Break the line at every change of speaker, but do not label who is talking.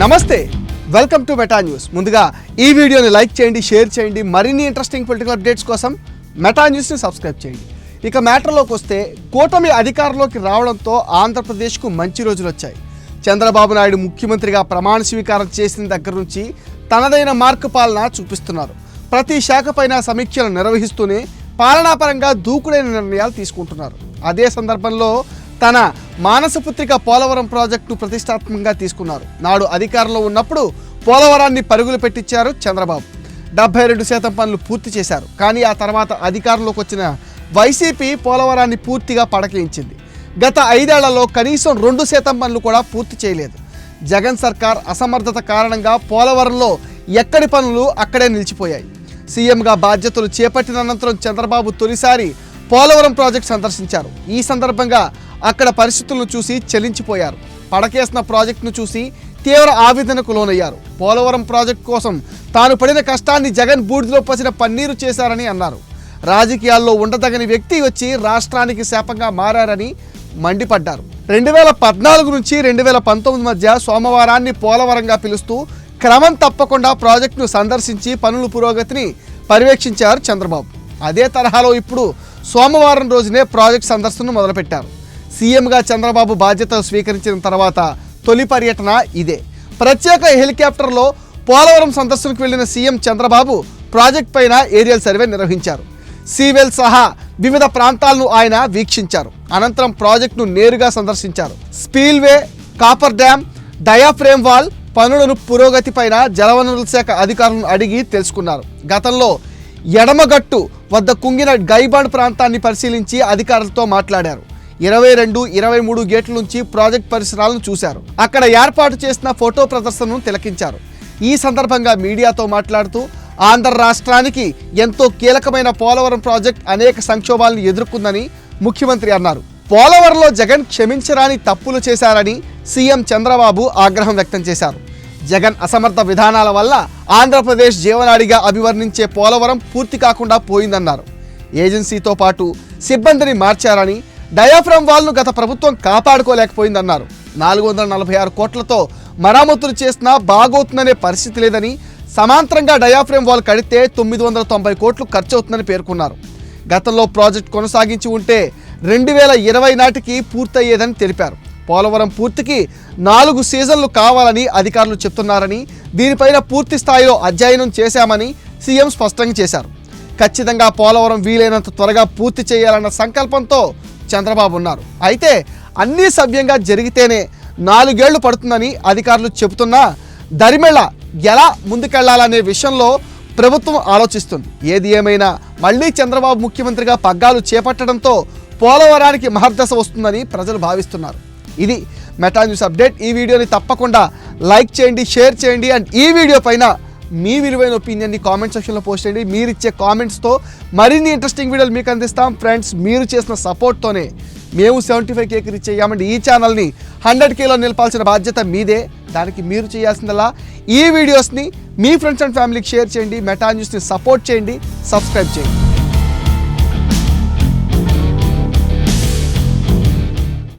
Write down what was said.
నమస్తే. Welcome to meta news ముందుగా ఈ వీడియోని లైక్ చేయండి షేర్ చేయండి. మరిన్ని ఇంట్రెస్టింగ్ పొలిటికల్ అప్డేట్స్ కోసం మెటా న్యూస్ని సబ్స్క్రైబ్ చేయండి. ఇక మ్యాటర్లోకి వస్తే కూటమి అధికారంలోకి రావడంతో ఆంధ్రప్రదేశ్కు మంచి రోజులు వచ్చాయి. చంద్రబాబు నాయుడు ముఖ్యమంత్రిగా ప్రమాణ స్వీకారం చేసిన దగ్గర నుంచి తనదైన మార్కు పాలన చూపిస్తున్నారు. ప్రతి శాఖపైన సమీక్షలు నిర్వహిస్తూనే పాలనాపరంగా దూకుడైన నిర్ణయాలు తీసుకుంటున్నారు. అదే సందర్భంలో తన మానసపుత్రిక పోలవరం ప్రాజెక్టు ప్రతిష్టాత్మకంగా తీసుకున్నారు. నాడు అధికారంలో ఉన్నప్పుడు పోలవరాన్ని పరుగులు పెట్టించారు చంద్రబాబు. డెబ్బై రెండు శాతం పనులు పూర్తి చేశారు. కానీ ఆ తర్వాత అధికారంలోకి వచ్చిన వైసీపీ పోలవరాన్ని పూర్తిగా పడకలించింది గత ఐదేళ్ళలో కనీసం రెండు శాతం పనులు కూడా పూర్తి చేయలేదు. జగన్ సర్కార్ అసమర్థత కారణంగా పోలవరంలో ఎక్కడి పనులు అక్కడే నిలిచిపోయాయి. సీఎంగా బాధ్యతలు చేపట్టిన అనంతరం చంద్రబాబు తొలిసారి పోలవరం ప్రాజెక్ట్ సందర్శించారు. ఈ సందర్భంగా అక్కడ పరిస్థితులను చూసి చెలించిపోయారు. పడకేసిన ప్రాజెక్టును చూసి తీవ్ర ఆవేదనకు లోనయ్యారు. పోలవరం ప్రాజెక్టు కోసం తాను పడిన కష్టాన్ని జగన్ బూడిదలో పసిన పన్నీరు చేశారని అన్నారు. రాజకీయాల్లో ఉండదగని వ్యక్తి వచ్చి రాష్ట్రానికి శాపంగా మారారని మండిపడ్డారు. రెండు వేల పద్నాలుగు నుంచి రెండు వేల పంతొమ్మిది మధ్య సోమవారాన్ని పోలవరంగా పిలుస్తూ క్రమం తప్పకుండా ప్రాజెక్టును సందర్శించి పనుల పురోగతిని పర్యవేక్షించారు చంద్రబాబు. అదే తరహాలో ఇప్పుడు సోమవారం రోజునే ప్రాజెక్ట్ సందర్శనను మొదలుపెట్టారు. సీఎంగా చంద్రబాబు బాధ్యత స్వీకరించిన తర్వాత తొలి పర్యటన ఇదే. ప్రత్యేక హెలికాప్టర్లో పోలవరం సందర్శనకు వెళ్ళిన సీఎం చంద్రబాబు ప్రాజెక్ట్ పైన ఏరియల్ సర్వే నిర్వహించారు. సీవెల్ సహా వివిధ ప్రాంతాలను ఆయన వీక్షించారు. అనంతరం ప్రాజెక్టును నేరుగా సందర్శించారు. Spillway coffer dam diaphragm wall పనులను పురోగతి పైన జలవనరుల శాఖ అధికారులను అడిగి తెలుసుకున్నారు. గతంలో ఎడమగట్టు వద్ద కుంగిన గైబాండ్ ప్రాంతాన్ని పరిశీలించి అధికారులతో మాట్లాడారు. ఇరవై రెండు ఇరవై మూడు గేట్ల నుంచి ప్రాజెక్ట్ పరిసరాలను చూశారు. అక్కడ ఏర్పాటు చేసిన ఫోటో ప్రదర్శనను తిలకించారు. ఈ సందర్భంగా మీడియాతో మాట్లాడుతూ ఆంధ్ర రాష్ట్రానికి ఎంతో కీలకమైన పోలవరం ప్రాజెక్ట్ అనేక సంక్షోభాలను ఎదుర్కొందని ముఖ్యమంత్రి అన్నారు. పోలవరంలో జగన్ క్షమించరాని తప్పులు చేశారని సీఎం చంద్రబాబు ఆగ్రహం వ్యక్తం చేశారు. జగన్ అసమర్థ విధానాల వల్ల ఆంధ్రప్రదేశ్ జీవనాడిగా అభివర్ణించే పోలవరం పూర్తి కాకుండా పోయిందన్నారు. ఏజెన్సీతో పాటు సిబ్బందిని మార్చారని డయాఫ్రమ్ వాల్ను గత ప్రభుత్వం కాపాడుకోలేకపోయిందన్నారు. నాలుగు వందల నలభై ఆరు కోట్లతో మరామతులు చేసినా బాగోతుందనే పరిస్థితి లేదని సమాంతరంగా డయాఫ్రేమ్ వాల్ కడితే తొమ్మిది వందల తొంభై కోట్లు ఖర్చు అవుతుందని పేర్కొన్నారు. గతంలో ప్రాజెక్ట్ కొనసాగించి ఉంటే రెండు వేల ఇరవై నాటికి పూర్తయ్యేదని తెలిపారు. పోలవరం పూర్తికి నాలుగు సీజన్లు కావాలని అధికారులు చెప్తున్నారని దీనిపైన పూర్తి స్థాయిలో అధ్యయనం చేశామని సీఎం స్పష్టంగా చేశారు. ఖచ్చితంగా పోలవరం వీలైనంత త్వరగా పూర్తి చేయాలన్న సంకల్పంతో చంద్రబాబు ఉన్నారు. అయితే అన్నీ సవ్యంగా జరిగితేనే నాలుగేళ్ళు పడుతుందని అధికారులు చెబుతున్నా దరిమెళ్ళ ఎలా ముందుకెళ్ళాలనే విషయంలో ప్రభుత్వం ఆలోచిస్తుంది. ఏది ఏమైనా మళ్ళీ చంద్రబాబు ముఖ్యమంత్రిగా పగ్గాలు చేపట్టడంతో పోలవరానికి మహర్దశ వస్తుందని ప్రజలు భావిస్తున్నారు. ఇది మెటా న్యూస్ అప్డేట్. ఈ వీడియోని తప్పకుండా లైక్ చేయండి షేర్ చేయండి అండ్ ఈ వీడియో పైన మీ విలువైన ఒపీనియన్ని కామెంట్ సెక్షన్లో పోస్ట్ చేయండి. మీరు ఇచ్చే కామెంట్స్తో మరిన్ని ఇంట్రెస్టింగ్ వీడియోలు మీకు అందిస్తాం. ఫ్రెండ్స్ మీరు చేసిన సపోర్ట్తోనే మేము సెవెంటీ ఫైవ్ కేకి రీచ్ అయ్యామండి. ఈ ఛానల్ని హండ్రెడ్ కేలో నిలపాల్సిన బాధ్యత మీదే. దానికి మీరు చేయాల్సిందల్లా ఈ వీడియోస్ని మీ ఫ్రెండ్స్ అండ్ ఫ్యామిలీకి షేర్ చేయండి. మెటా న్యూస్ని సపోర్ట్ చేయండి సబ్స్క్రైబ్ చేయండి.